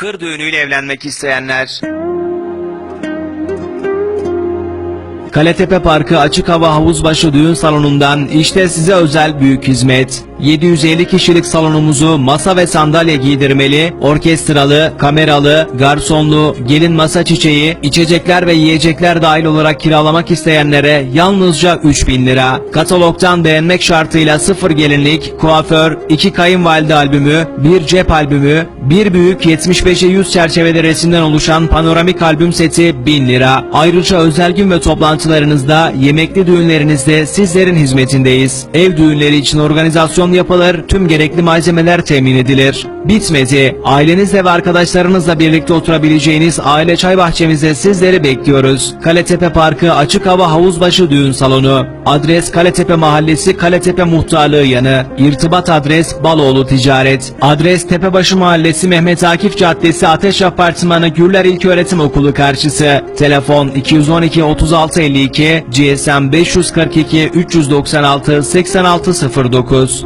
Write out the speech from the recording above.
Kır düğünüyle evlenmek isteyenler. Kaletepe Parkı Açık Hava Havuzbaşı Düğün Salonu'ndan işte size özel büyük hizmet. 750 kişilik salonumuzu masa ve sandalye giydirmeli, orkestralı, kameralı, garsonlu, gelin masa çiçeği, içecekler ve yiyecekler dahil olarak kiralamak isteyenlere yalnızca 3000 lira. Katalogdan beğenmek şartıyla sıfır gelinlik, kuaför, iki kayınvalide albümü, bir cep albümü, bir büyük 75'e 100 çerçeveli resimden oluşan panoramik albüm seti 1000 lira. Ayrıca özel gün ve toplantılarınızda, yemekli düğünlerinizde sizlerin hizmetindeyiz. Ev düğünleri için organizasyon yapılır, tüm gerekli malzemeler temin edilir. Bitmedi. Ailenizle ve arkadaşlarınızla birlikte oturabileceğiniz aile çay bahçemizde sizleri bekliyoruz. Kaletepe Parkı Açık Hava Havuzbaşı Düğün Salonu. Adres Kaletepe Mahallesi Kaletepe Muhtarlığı yanı. İrtibat adres Baloğlu Ticaret. Adres Tepebaşı Mahallesi Mehmet Akif Caddesi Ateş Apartmanı Gürler İlköğretim Okulu karşısı. Telefon 212 36 52 GSM 542 396 8609.